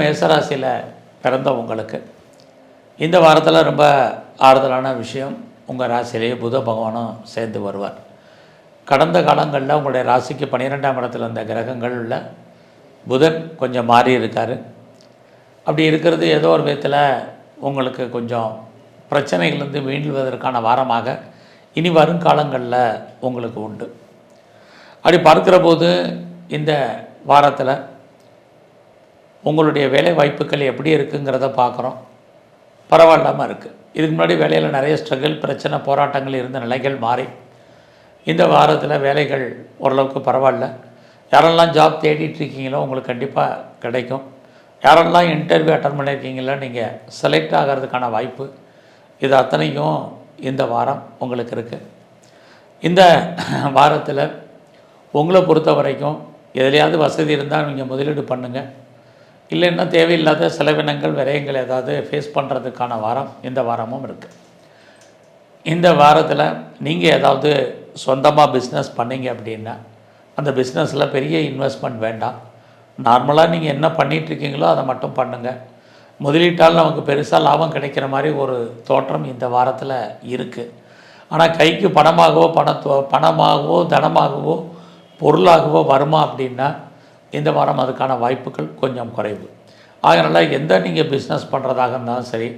மேசராசியில் பிறந்த உங்களுக்கு இந்த வாரத்தில் ரொம்ப ஆறுதலான விஷயம் உங்கள் ராசியிலேயே புத பகவானும் சேர்ந்து வருவார். கடந்த காலங்களில் உங்களுடைய ராசிக்கு பன்னிரெண்டாம் இடத்துல இருந்த கிரகங்களில் புதன் கொஞ்சம் மாறி இருக்கார். அப்படி இருக்கிறது ஏதோ ஒரு விதத்தில் உங்களுக்கு கொஞ்சம் பிரச்சனைகள்லேருந்து மீண்டுவதற்கான வாரமாக இனி வரும் காலங்களில் உங்களுக்கு உண்டு. அப்படி பார்க்கிற போது இந்த வாரத்தில் உங்களுடைய வேலை வாய்ப்புகள் எப்படி இருக்குங்கிறத பார்க்குறோம். பரவாயில்லாமல் இருக்குது இதுக்கு முன்னாடி வேலையில் நிறைய ஸ்ட்ரகிள் பிரச்சனை போராட்டங்கள் இருந்த நிலைகள் மாறி. இந்த வாரத்தில் வேலைகள் ஓரளவுக்கு பரவாயில்ல. யாரெல்லாம் ஜாப் தேடிட்டு இருக்கீங்களோ உங்களுக்கு கண்டிப்பாக கிடைக்கும். யாரெல்லாம் இன்டர்வியூ அட்டன் பண்ணியிருக்கீங்களோ நீங்கள் செலக்ட் ஆகிறதுக்கான வாய்ப்பு இது அத்தனையும் இந்த வாரம் உங்களுக்கு இருக்குது இந்த வாரத்தில் உங்களை பொறுத்த வரைக்கும் எதுலையாவது வசதி இருந்தால் நீங்கள் முதலீடு பண்ணுங்கள் இல்லைன்னா தேவையில்லாத செலவினங்கள் விரயங்கள் ஏதாவது ஃபேஸ் பண்ணுறதுக்கான வாரம் இந்த வாரமும் இருக்குது இந்த வாரத்தில் நீங்கள் ஏதாவது சொந்தமாக பிஸ்னஸ் பண்ணீங்க அப்படின்னா அந்த பிஸ்னஸில் பெரிய இன்வெஸ்ட்மெண்ட் வேண்டாம். நார்மலாக நீங்கள் என்ன பண்ணிகிட்ருக்கீங்களோ அதை மட்டும் பண்ணுங்கள் முதலீட்டால் நமக்கு பெருசாக லாபம் கிடைக்கிற மாதிரி ஒரு தோற்றம் இந்த வாரத்தில் இருக்குது ஆனால் கைக்கு பணமாகவோ பணத்தோ பணமாகவோ தனமாகவோ பொருளாகவோ வருமா அப்படின்னா இந்த வாரம் அதுக்கான வாய்ப்புகள் கொஞ்சம் குறைவு. அதனால் எந்த நீங்கள் பிஸ்னஸ் பண்ணுறதாக இருந்தாலும் சரி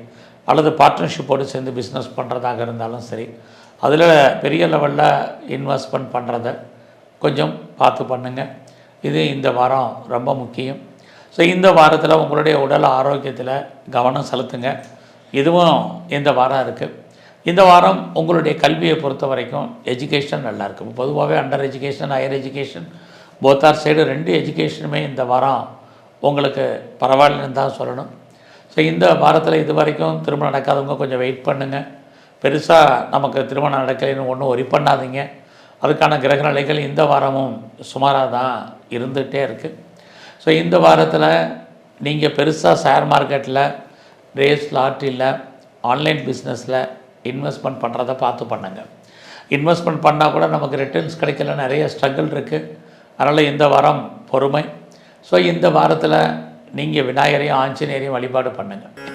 அல்லது பார்ட்னர்ஷிப்போடு சேர்ந்து பிஸ்னஸ் பண்ணுறதாக இருந்தாலும் சரி அதில் பெரிய லெவலில் இன்வெஸ்ட்மெண்ட் பண்ணுறத கொஞ்சம் பார்த்து பண்ணுங்கள் இது இந்த வாரம் ரொம்ப முக்கியம். ஸோ இந்த வாரத்தில் உங்களுடைய உடல் ஆரோக்கியத்தில் கவனம் செலுத்துங்க. இதுவும் இந்த வாரம் இருக்குது இந்த வாரம் உங்களுடைய கல்வியை பொறுத்த வரைக்கும் எஜுகேஷன் நல்லாயிருக்கும் பொதுவாகவே அண்டர் எஜுகேஷன் ஹையர் எஜுகேஷன் போத்தார் சைடு ரெண்டு எஜுகேஷனுமே இந்த வாரம் உங்களுக்கு பரவாயில்லன்னு தான் சொல்லணும். ஸோ இந்த வாரத்தில் இது வரைக்கும் திருமணம் நடக்காதவங்க கொஞ்சம் வெயிட் பண்ணுங்கள் பெருசாக நமக்கு திருமணம் நடக்கலைன்னு ஒன்றும் ஒரி பண்ணாதீங்க. அதுக்கான கிரக நிலைகள் இந்த வாரமும் சுமாராக தான் இருந்துகிட்டே இருக்குது ஸோ இந்த வாரத்தில் நீங்கள் பெருசாக ஷேர் மார்க்கெட்டில் ரேஸ் லாட்ரியில் ஆன்லைன் பிஸ்னஸில் இன்வெஸ்ட்மெண்ட் பண்ணுறத பார்த்து பண்ணுங்க. இன்வெஸ்ட்மெண்ட் பண்ணால் கூட நமக்கு ரிட்டர்ன்ஸ் கிடைக்கல நிறைய ஸ்ட்ரகிள் இருக்குது அதனால் இந்த வாரம் பொறுமை. ஸோ இந்த வாரத்தில் நீங்கள் விநாயகரையும் ஆஞ்சநேயரையும் வழிபாடு பண்ணுங்கள்